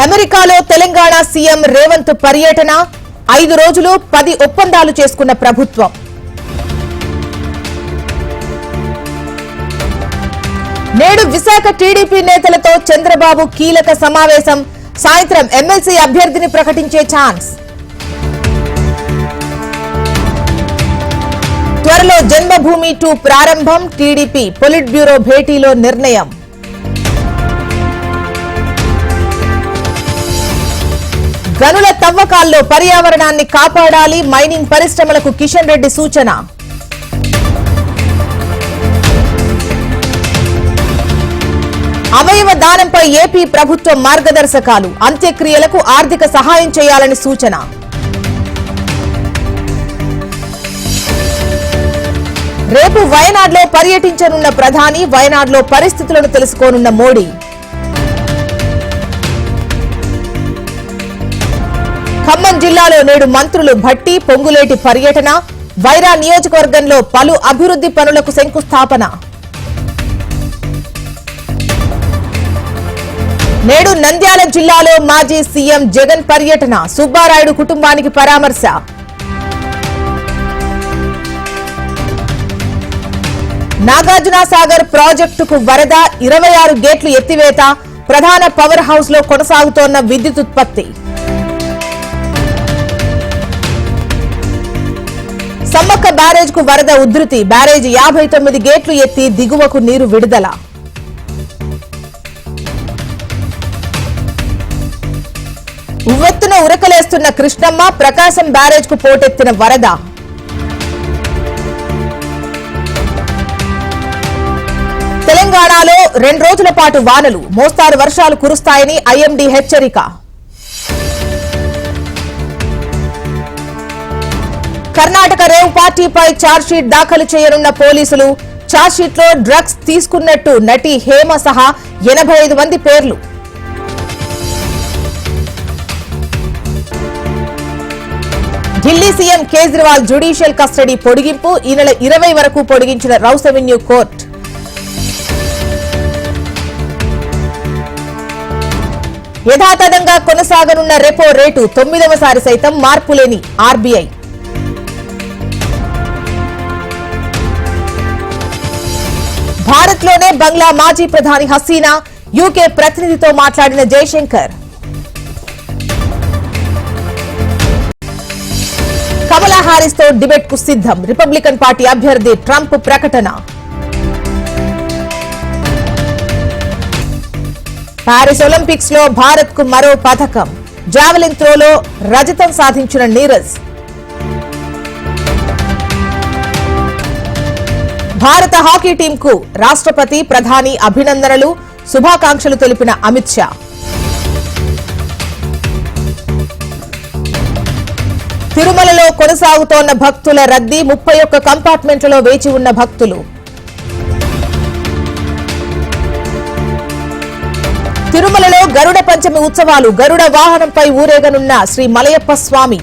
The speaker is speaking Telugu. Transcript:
అమెరికాలో తెలంగాణ సీఎం రేవంత్ పర్యటన ఐదు రోజులు పది ఒప్పందాలు చేసుకున్న ప్రభుత్వం. నేడు విశాఖ టీడీపీ నేతలతో చంద్రబాబు కీలక సమావేశం. సాయంత్రం ఎమ్మెల్సీ అభ్యర్థిని ప్రకటించే ఛాన్స్. త్వరలో జన్మభూమి టూ ప్రారంభం. T D P polit bureau భేటీలో నిర్ణయం. గనుల తవ్వకాల్లో పర్యావరణాన్ని కాపాడాలి మైనింగ్ పరిశ్రమలకు కిషన్ రెడ్డి సూచన. అవయవ దానంపై ఏపీ ప్రభుత్వం మార్గదర్శకాలు అంత్యక్రియలకు ఆర్థిక సహాయం చేయాలని సూచన. రేపు వయనాడ్లో పర్యటించనున్న ప్రధాని వయనాడ్లో పరిస్థితులను తెలుసుకోనున్న మోడీ. ఖమ్మం జిల్లాలో నేడు మంత్రులు భట్టి పొంగులేటి పర్యటన వైరా నియోజకవర్గంలో పలు అభివృద్ధి పనులకు శంకుస్థాపన. నేడు నంద్యాల జిల్లాలో మాజీ సీఎం జగన్ పర్యటన సుబ్బారాయుడు కుటుంబానికి పరామర్శ. నాగార్జున సాగర్ ప్రాజెక్టుకు వరద ఇరవై ఆరు గేట్లు ఎత్తివేత ప్రధాన పవర్ హౌస్లో కొనసాగుతోన్న విద్యుత్ ఉత్పత్తి. బ్యారేజ్కు వరద ఉధృతి. బ్యారేజ్ యాభై తొమ్మిది గేట్లు ఎత్తి దిగువకు నీరు విడుదల. ఉవ్వెత్తున ఉరకలేస్తున్న కృష్ణమ్మ ప్రకాశం బ్యారేజ్కు పోటెత్తిన వరద. తెలంగాణలో రెండు రోజుల పాటు వానలు. మోస్తారు వర్షాలు కురుస్తాయని ఐఎండీ హెచ్చరిక. కర్ణాటక రేవ్ పార్టీపై ఛార్జ్షీట్ దాఖలు చేయనున్న పోలీసులు ఛార్జ్షీట్లో డ్రగ్స్ తీసుకున్నట్టు నటి హేమ సహా ఎనభై ఐదు మంది పేర్లు. Delhi C M Kejriwal judicial custody పొడిగింపు ఈ నెల ఇరవై వరకు పొడిగించిన రౌస్ అవెన్యూ కోర్టు. యథాతథంగా కొనసాగనున్న రెపో రేటు తొమ్మిదవసారి సైతం మార్పులేని ఆర్బీఐ. భారత్లోనే బంగ్లా మాజీ ప్రధాని హసీనా యూకే ప్రతినిధితో మాట్లాడిన జయశంకర్. కమలా హారిస్తో డిబేట్కు సిద్ధం. రిపబ్లికన్ పార్టీ అభ్యర్థి ట్రంప్ ప్రకటన. పారిస్ ఒలింపిక్స్లో భారత్కు మరో పథకం. జావెలిన్ త్రోలో రజతం సాధించిన నీరజ్. భారత హాకీ టీంకు రాష్ట్రపతి ప్రధాని అభినందనలు శుభాకాంక్షలు తెలిపిన అమిత్ షా. తిరుమలలో కొనసాగుతోన్న భక్తుల రద్దీ ముప్పై ఒక్క కంపార్ట్మెంట్లలో వేచి ఉన్న భక్తులు. తిరుమలలో గరుడ పంచమి ఉత్సవాలు గరుడ వాహనంపై ఊరేగనున్న శ్రీ మలయప్ప స్వామి.